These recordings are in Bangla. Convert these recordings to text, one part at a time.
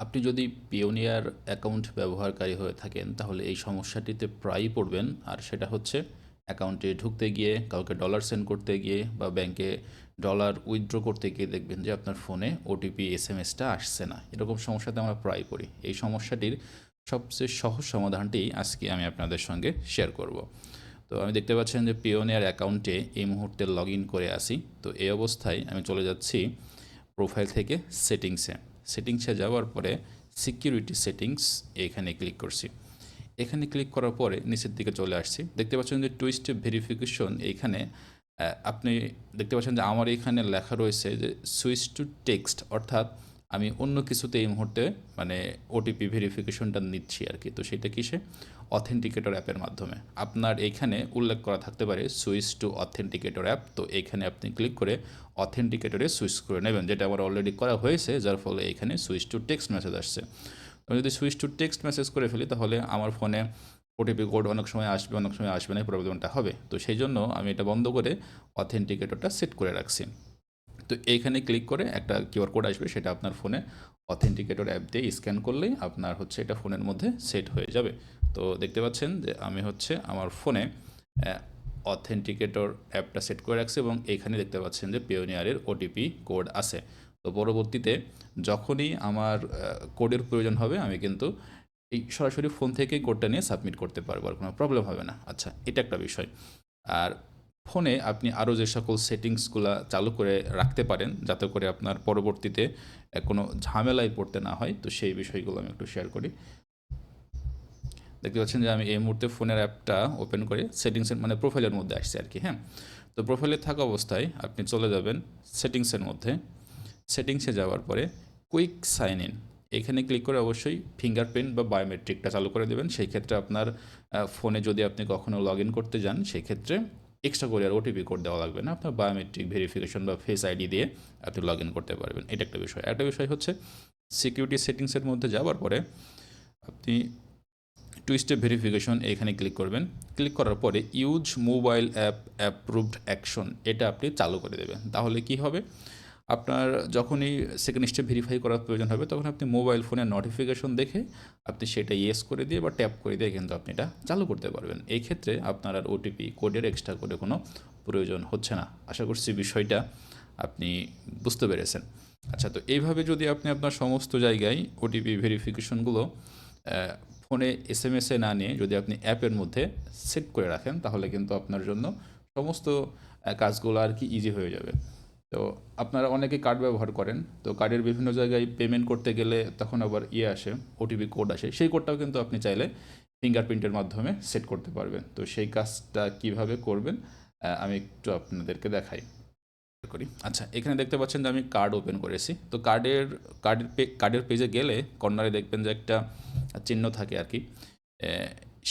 আপনি যদি পিওনিয়ার অ্যাকাউন্ট ব্যবহারকারী হয়ে থাকেন, তাহলে এই সমস্যাটিতে প্রায়ই পড়বেন। আর সেটা হচ্ছে অ্যাকাউন্টে ঢুকতে গিয়ে, কাউকে ডলার সেন্ড করতে গিয়ে বা ব্যাংকে ডলার উইথড্র করতে গিয়ে দেখবেন যে আপনার ফোনে ওটিপি এস এম এসটা আসছে না। এরকম সমস্যাতে আমরা প্রায় পড়ি। এই সমস্যাটির সবচেয়ে সহজ সমাধানটি আজকে আমি আপনাদের সঙ্গে শেয়ার করব। তো আমি দেখতে পাচ্ছেন যে পিওনিয়ার অ্যাকাউন্টে এই মুহূর্তে লগ করে আসি। তো এই অবস্থায় আমি চলে যাচ্ছি প্রোফাইল থেকে সেটিংসে সেটিংসে যাওয়ার পরে সিকিউরিটি সেটিংস এখানে ক্লিক করছি। এখানে ক্লিক করার পরে নিচের দিকে চলে আসছি। দেখতে পাচ্ছেন যে টুইস্ট ভেরিফিকেশন এইখানে আপনি দেখতে পাচ্ছেন যে আমার এখানে লেখা রয়েছে যে সুইচ টু টেক্সট অর্থাৎ আমি অন্য কিছুতে এই মুহূর্তে মানে ওটিপি ভেরিফিকেশনটা নিচ্ছি আর কি। তো সেটা কিসে? অথেন্টিকেটর অ্যাপের মাধ্যমে। আপনার এখানে উল্লেখ করা থাকতে পারে সুইচ টু অথেন্টিকেটর অ্যাপ তো এখানে আপনি ক্লিক করে অথেন্টিকেটরে সুইচ করে নেবেন, যেটা আমার অলরেডি করা হয়েছে, যার ফলে এখানে সুইচ টু টেক্সট মেসেজ আসছে। আমি যদি সুইচ টু টেক্সট মেসেজ করে ফেলি, তাহলে আমার ফোনে ওটিপি কোড অনেক সময় আসবে, অনেক সময় আসবে না, এই প্রবলেমটা হবে। তো সেই জন্য আমি এটা বন্ধ করে অথেন্টিকেটরটা সেট করে রাখছি। তো এইখানে ক্লিক করে একটা কিউআর কোড আসবে, সেটা আপনার ফোনে অথেন্টিকেটর অ্যাপ দিয়ে স্ক্যান করলেই আপনার হচ্ছে এটা ফোনের মধ্যে সেট হয়ে যাবে। তো দেখতে পাচ্ছেন যে আমি হচ্ছে আমার ফোনে অথেন্টিকেটর অ্যাপটা সেট করে রাখছি এবং এইখানে দেখতে পাচ্ছেন যে পিওনিয়ারের ওটিপি কোড আছে। তো পরবর্তীতে যখনই আমার কোডের প্রয়োজন হবে, আমি কিন্তু এই সরাসরি ফোন থেকেই কোডটা নিয়ে সাবমিট করতে পারব, আর কোনো প্রবলেম হবে না। আচ্ছা এটা একটা বিষয়। আর ফোনে আপনি আরও যে সকল সেটিংসগুলো চালু করে রাখতে পারেন, যাতে করে আপনার পরবর্তীতে কোনো ঝামেলায় পড়তে না হয়, তো সেই বিষয়গুলো আমি একটু শেয়ার করি। দেখতে পাচ্ছেন যে আমি এই মুহূর্তে ফোনের অ্যাপটা ওপেন করে সেটিংসের মানে প্রোফাইলের মধ্যে আসছে আর কি হ্যাঁ? তো প্রোফাইলে থাকা অবস্থায় আপনি চলে যাবেন সেটিংসের মধ্যে। সেটিংসে যাওয়ার পরে কুইক সাইন ইন এখানে ক্লিক করে অবশ্যই ফিঙ্গারপ্রিন্ট বা বায়োমেট্রিকটা চালু করে দেবেন। সেই ক্ষেত্রে আপনার ফোনে যদি আপনি কখনো লগ ইন করতে যান, সেই ক্ষেত্রে এক্সট্রা করে আর ওটিপি কোড দেওয়া লাগবে না। আপনার বায়োমেট্রিক ভেরিফিকেশন বা ফেস আইডি দিয়ে আপনি লগ ইন করতে পারবেন। এটা একটা বিষয়। একটা বিষয় হচ্ছে সিকিউরিটি সেটিংসের মধ্যে যাওয়ার পরে আপনি টু স্টেপ ভেরিফিকেশন এখানে ক্লিক করবেন। ক্লিক করার পরে use mobile app approved action এটা আপনি চালু করে দেবেন। তাহলে কি হবে? আপনার যখনই সেকেন্ড স্টেপ ভেরিফাই করার প্রয়োজন হবে, তখন আপনি মোবাইল ফোনের নোটিফিকেশন দেখে আপনি সেটা ইয়েস করে দিয়ে বা ট্যাপ করে দিয়ে কিন্তু আপনি এটা চালু করতে পারবেন। এই ক্ষেত্রে আপনার আর ওটিপি কোডের এক্সট্রা করে কোনো প্রয়োজন হচ্ছে না। আশা করছি বিষয়টা আপনি বুঝতে পেরেছেন। আচ্ছা তো এইভাবে যদি আপনি আপনার সমস্ত জায়গায় ওটিপি ভেরিফিকেশনগুলো ফোনে এস এম এসে না নিয়ে যদি আপনি অ্যাপের মধ্যে সেট করে রাখেন, তাহলে কিন্তু আপনার জন্য সমস্ত কাজগুলো আর কি ইজি হয়ে যাবে। তো আপনারা অনেকে কার্ড ব্যবহার করেন, তো কার্ডের বিভিন্ন জায়গায় পেমেন্ট করতে গেলে তখন আবার ইয়ে আসে ওটিপি কোড আসে, সেই কোডটাও কিন্তু আপনি চাইলে ফিঙ্গারপ্রিন্টের মাধ্যমে সেট করতে পারবেন। তো সেই কাজটা কীভাবে করবেন আমি একটু আপনাদেরকে দেখাই। করি। আচ্ছা এখানে দেখতে পাচ্ছেন যে আমি কার্ড ওপেন করেছি। তো কার্ডের কার্ডের পে কার্ডের পেজে গেলে কর্নারে দেখবেন যে একটা চিহ্ন থাকে আর কি।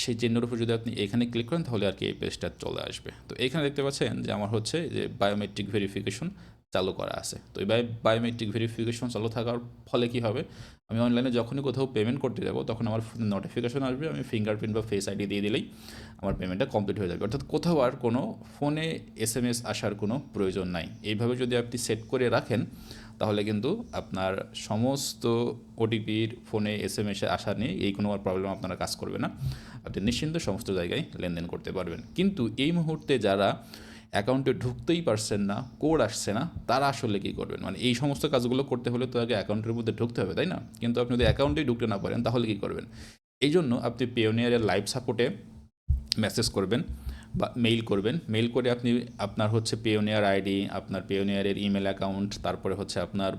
সেই চিহ্নের উপর যদি আপনি এখানে ক্লিক করেন, তাহলে আর কি এই পেজটা চলে আসবে। তো এখানে দেখতে পাচ্ছেন যে আমার হচ্ছে যে বায়োমেট্রিক ভেরিফিকেশন চালু করা আছে। তো এই বায়োমেট্রিক ভেরিফিকেশন চালু থাকার ফলে কি হবে? আমি অনলাইনে যখনই কোথাও পেমেন্ট করতে যাব, তখন আমার নোটিফিকেশন আসবে, আমি ফিঙ্গারপ্রিন্ট বা ফেস আইডি দিয়ে দিলেই আমার পেমেন্টটা কমপ্লিট হয়ে যাবে। অর্থাৎ কোথাও আর কোনো ফোনে এস এম এস আসার কোনো প্রয়োজন নাই। এইভাবে যদি আপনি সেট করে রাখেন তাহলে কিন্তু আপনার সমস্ত ওটিপির ফোনে এস এম এসে আসা নিয়ে এই কোনো প্রবলেম আপনারা কাজ করবে না। আপনি নিশ্চিন্ত সমস্ত জায়গায় লেনদেন করতে পারবেন। কিন্তু এই মুহূর্তে যারা অ্যাকাউন্টে ঢুকতেই পারছেন না কোড আসছে না, তারা আসলে কী করবেন? মানে এই সমস্ত কাজগুলো করতে হলে তো আগে অ্যাকাউন্টের মধ্যে ঢুকতে হবে, তাই না? কিন্তু আপনি যদি অ্যাকাউন্টেই ঢুকতে না পারেন, তাহলে কী করবেন? এই জন্য আপনি পেওনিয়ারের লাইভ সাপোর্টে মেসেজ করবেন। বা মেইল করবেন। মেইল করে আপনি আপনার হচ্ছে পেওনিয়ার আইডি আপনার পেওনিয়ারের ইমেল অ্যাকাউন্ট তারপরে হচ্ছে আপনার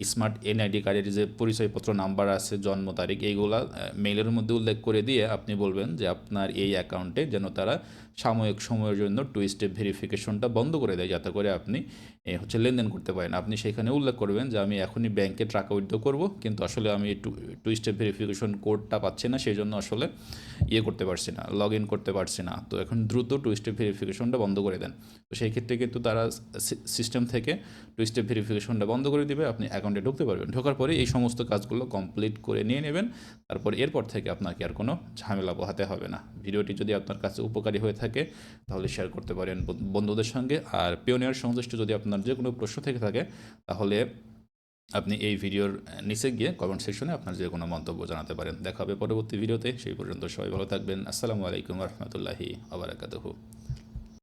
স্মার্ট এনআইডি কার্ডের যে পরিচয়পত্র, নাম্বার আছে, জন্ম তারিখ, এইগুলা মেইলের মধ্যে উল্লেখ করে দিয়ে আপনি বলবেন যে আপনার এই অ্যাকাউন্টে যেন তারা সাময়িক সময়ের জন্য টু স্টেপ ভেরিফিকেশনটা বন্ধ করে দেয়, যাতে করে আপনি হচ্ছে লেনদেন করতে পারেন। আপনি সেখানে উল্লেখ করবেন যে, আমি এখনই ব্যাংকে টাকা উইথড্র করব, কিন্তু আসলে আমি টু টু স্টেপ ভেরিফিকেশন কোডটা পাচ্ছি না সেই জন্য আসলে ইয়ে করতে পারছি না লগ ইন করতে পারছি না। তো এখন দ্রুত টু স্টেপ ভেরিফিকেশনটা বন্ধ করে দেন। তো সেই ক্ষেত্রে কিন্তু তারা সিস্টেম থেকে টু স্টেপ ভেরিফিকেশনটা বন্ধ করে দিবে, আপনি অ্যাকাউন্টে ঢুকতে পারবেন। ঢোকার পরে এই সমস্ত কাজগুলো কমপ্লিট করে নিয়ে নেবেন। তারপর এরপর থেকে আপনাকে আর কোনো ঝামেলা পোহাতে হবে না। ভিডিওটি যদি আপনার কাছে উপকারী হয়ে থাকে, তাহলে শেয়ার করতে পারেন বন্ধুদের সঙ্গে। আর পিওনিয়ার সংশ্লিষ্ট যদি আপনার যে কোনো প্রশ্ন থেকে থাকে, তাহলে আপনি এই ভিডিওর নিচে গিয়ে কমেন্ট সেকশনে আপনার যে কোনো মন্তব্য জানাতে পারেন। দেখা হবে পরবর্তী ভিডিওতে। সেই পর্যন্ত সবাই ভালো থাকবেন। আসসালামু আলাইকুম রহমতুল্লাহি আবরাকাতহু